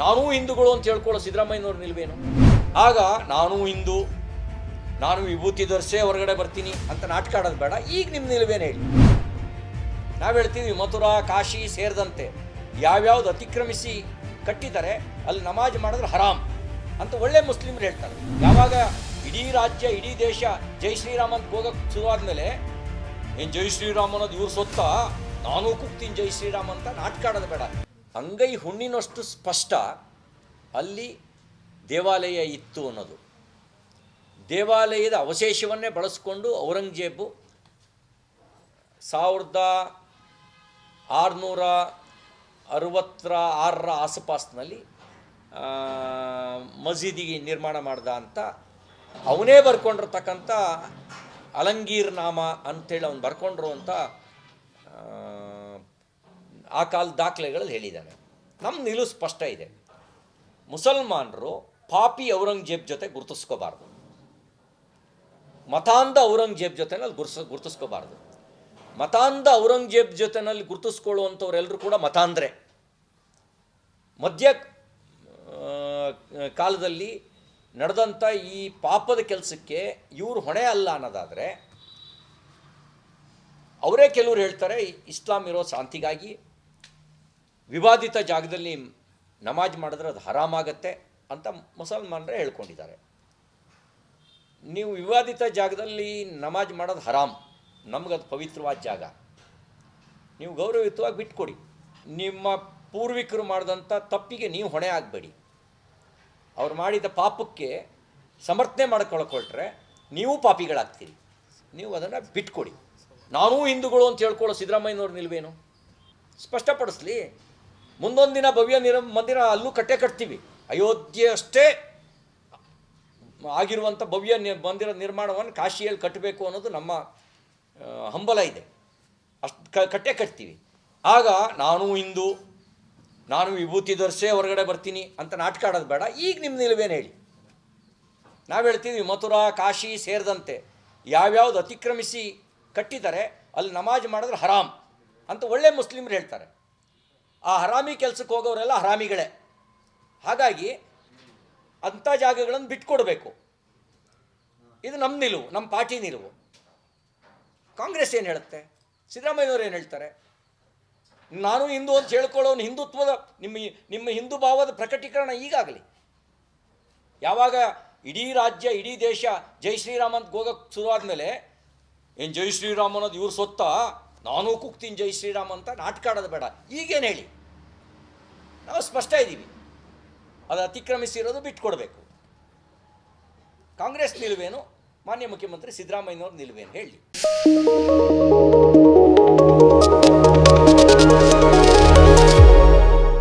ನಾನೂ ಹಿಂದೂಗಳು ಅಂತ ಹೇಳ್ಕೊಳ್ಳೋ ಸಿದ್ದರಾಮಯ್ಯನವ್ರ ನಿಲ್ವೇನು? ಆಗ ನಾನೂ ಹಿಂದೂ, ನಾನು ವಿಭೂತಿ ಧರಿಸೇ ಹೊರಗಡೆ ಬರ್ತೀನಿ ಅಂತ ನಾಟಕ ಆಡೋದು ಬೇಡ, ಈಗ ನಿಮ್ಮ ನಿಲುವೇನೇ ಹೇಳಿ? ನಾವು ಹೇಳ್ತೀವಿ ಮಥುರಾ, ಕಾಶಿ ಸೇರಿದಂತೆ ಯಾವ್ಯಾವ್ದು ಅತಿಕ್ರಮಿಸಿ ಕಟ್ಟಿದ್ದಾರೆ, ಅಲ್ಲಿ ನಮಾಜ್ ಮಾಡಿದ್ರೆ ಹರಾಮ್ ಅಂತ ಒಳ್ಳೆ ಮುಸ್ಲಿಮ್ರು ಹೇಳ್ತಾರೆ. ಯಾವಾಗ ಇಡೀ ರಾಜ್ಯ, ಇಡೀ ದೇಶ ಜೈ ಶ್ರೀರಾಮ್ ಅಂತ ಹೋಗಕ್ಕೆ ಶುರುವಾದ್ಮೇಲೆ ಏನು ಜೈ ಶ್ರೀರಾಮ್ ಅನ್ನೋದು ಇವ್ರ ಸೊತ್ತ ನಾನು ಕೂಗ್ತೀನಿ ಜೈ ಶ್ರೀರಾಮ್ ಅಂತ ನಾಟಕ ಆಡೋದು ಬೇಡ. ಅಂಗೈ ಹುಣ್ಣಿನಷ್ಟು ಸ್ಪಷ್ಟ, ಅಲ್ಲಿ ದೇವಾಲಯ ಇತ್ತು ಅನ್ನೋದು. ದೇವಾಲಯದ ಅವಶೇಷವನ್ನೇ ಬಳಸಿಕೊಂಡು ಔರಂಗಜೇಬು ಸಾವಿರದ ಆರುನೂರ ಅರವತ್ತರ ಆರರ ಆಸುಪಾಸಿನಲ್ಲಿ ಮಸೀದಿಗೆ ನಿರ್ಮಾಣ ಮಾಡ್ದ ಅಂತ ಅವನೇ ಬರ್ಕೊಂಡಿರ್ತಕ್ಕಂಥ ಅಲಂಗೀರ್ ನಾಮ ಅಂತೇಳಿ ಅವ್ನು ಬರ್ಕೊಂಡಿರುವಂಥ ಆ, ಕಾಲ ದಾಖಲೆಗಳಲ್ಲಿ ಹೇಳಿದ್ದಾನೆ. ನಮ್ಮ ನಿಲು ಸ್ಪಷ್ಟ ಇದೆ. ಮುಸಲ್ಮಾನರು ಪಾಪಿ ಔರಂಗಜೇಬ್ ಜೊತೆ ಗುರುತಿಸ್ಕೋಬಾರ್ದು. ಮತಾಂಧ ಔರಂಗಜೇಬ್ ಜೊತೆನಲ್ಲಿ ಗುರ್ಸ ಗುರುತಿಸ್ಕೋಬಾರ್ದು. ಮತಾಂಧ ಔರಂಗಜೇಬ್ ಜೊತೆನಲ್ಲಿ ಗುರುತಿಸ್ಕೊಳ್ಳುವಂಥವ್ರೆಲ್ಲರೂ ಕೂಡ ಮತಾಂಧ್ರೆ. ಮಧ್ಯ ಕಾಲದಲ್ಲಿ ನಡೆದಂಥ ಈ ಪಾಪದ ಕೆಲಸಕ್ಕೆ ಇವರು ಹೊಣೆ ಅಲ್ಲ ಅನ್ನೋದಾದರೆ ಅವರೇ ಕೆಲವರು ಹೇಳ್ತಾರೆ ಇಸ್ಲಾಂ ಇರೋ ಶಾಂತಿಗಾಗಿ ವಿವಾದಿತ ಜಾಗದಲ್ಲಿ ನಮಾಜ್ ಮಾಡಿದ್ರೆ ಅದು ಹರಾಮಾಗತ್ತೆ ಅಂತ ಮುಸಲ್ಮಾನರೇ ಹೇಳ್ಕೊಂಡಿದ್ದಾರೆ. ನೀವು ವಿವಾದಿತ ಜಾಗದಲ್ಲಿ ನಮಾಜ್ ಮಾಡೋದು ಹರಾಮ್ ನಮಗದು ಪವಿತ್ರವಾದ ಜಾಗ. ನೀವು ಗೌರವಯುತವಾಗಿ ಬಿಟ್ಕೊಡಿ. ನಿಮ್ಮ ಪೂರ್ವಿಕರು ಮಾಡಿದಂಥ ತಪ್ಪಿಗೆ ನೀವು ಹೊಣೆ ಆಗಬೇಡಿ. ಅವ್ರು ಮಾಡಿದ ಪಾಪಕ್ಕೆ ಸಮರ್ಥನೆ ಮಾಡ್ಕೊಳ್ಕೊಳ್ರೆ ನೀವು ಪಾಪಿಗಳಾಗ್ತೀರಿ. ನೀವು ಅದನ್ನು ಬಿಟ್ಕೊಡಿ. ನಾನೂ ಹಿಂದೂಗಳು ಅಂತ ಹೇಳ್ಕೊಳ್ಳೋ ಸಿದ್ದರಾಮಯ್ಯನವ್ರು ನಿಲ್ವೇನು? ಸ್ಪಷ್ಟಪಡಿಸ್ಲಿ. ಮುಂದೊಂದು ದಿನ ಭವ್ಯ ನಿರ ಮಂದಿರ ಅಲ್ಲೂ ಕಟ್ಟೆ ಕಟ್ತೀವಿ. ಅಯೋಧ್ಯೆ ಅಷ್ಟೇ ಆಗಿರುವಂಥ ಭವ್ಯ ನಿ ಮಂದಿರ ನಿರ್ಮಾಣವನ್ನು ಕಾಶಿಯಲ್ಲಿ ಕಟ್ಟಬೇಕು ಅನ್ನೋದು ನಮ್ಮ ಹಂಬಲ ಇದೆ. ಅಷ್ಟು ಕ ಕಟ್ಟೆ ಕಟ್ತೀವಿ. ಆಗ ನಾನು ಹಿಂದೂ, ನಾನು ವಿಭೂತಿ ಧರಿಸೇ ಹೊರಗಡೆ ಬರ್ತೀನಿ ಅಂತ ನಾಟಕ ಆಡೋದು ಬೇಡ. ಈಗ ನಿಮ್ಮ ನಿಲುವೇನು ಹೇಳಿ? ನಾವು ಹೇಳ್ತೀವಿ ಮಥುರಾ, ಕಾಶಿ ಸೇರಿದಂತೆ ಯಾವ್ಯಾವ್ದು ಅತಿಕ್ರಮಿಸಿ ಕಟ್ಟಿದ್ದಾರೆ, ಅಲ್ಲಿ ನಮಾಜ್ ಮಾಡಿದ್ರೆ ಹರಾಮ್ ಅಂತ ಒಳ್ಳೆ ಮುಸ್ಲಿಮ್ರು ಹೇಳ್ತಾರೆ. ಆ ಹರಾಮಿ ಕೆಲಸಕ್ಕೆ ಹೋಗೋರೆಲ್ಲ ಹರಾಮಿಗಳೇ. ಹಾಗಾಗಿ ಅಂಥ ಜಾಗಗಳನ್ನು ಬಿಟ್ಕೊಡ್ಬೇಕು. ಇದು ನಮ್ಮ ನಿಲುವು, ನಮ್ಮ ಪಾರ್ಟಿ ನಿಲುವು. ಕಾಂಗ್ರೆಸ್ ಏನು ಹೇಳುತ್ತೆ? ಸಿದ್ದರಾಮಯ್ಯನವ್ರು ಏನು ಹೇಳ್ತಾರೆ? ನಾನು ಹಿಂದೂ ಅಂತ ಹೇಳ್ಕೊಳ್ಳೋನು ಹಿಂದುತ್ವದ ನಿಮ್ಮ ನಿಮ್ಮ ಹಿಂದೂ ಭಾವದ ಪ್ರಕಟೀಕರಣ ಈಗಾಗಲಿ. ಯಾವಾಗ ಇಡೀ ರಾಜ್ಯ, ಇಡೀ ದೇಶ ಜೈ ಶ್ರೀರಾಮ್ ಅಂತ ಹೋಗೋಕ್ಕೆ ಶುರುವಾದ ಮೇಲೆ ಏನು ಜೈ ಶ್ರೀರಾಮ್ ಅನ್ನೋದು ಇವ್ರ ಸೊತ್ತ ನಾನು ಕುಕ್ತೀನಿ ಜೈ ಶ್ರೀರಾಮ್ ಅಂತ ನಾಟಕ ಆಡೋದು ಬೇಡ. ಈಗೇನು ಹೇಳಿ? ನಾವು ಸ್ಪಷ್ಟ ಇದ್ದೀವಿ. ಅದು ಅತಿಕ್ರಮಿಸಿರೋದು ಬಿಟ್ಕೊಡ್ಬೇಕು. ಕಾಂಗ್ರೆಸ್ ನಿಲುವೇನು? ಮಾನ್ಯ ಮುಖ್ಯಮಂತ್ರಿ ಸಿದ್ದರಾಮಯ್ಯನವ್ರ ನಿಲುವೇನು ಹೇಳಿ.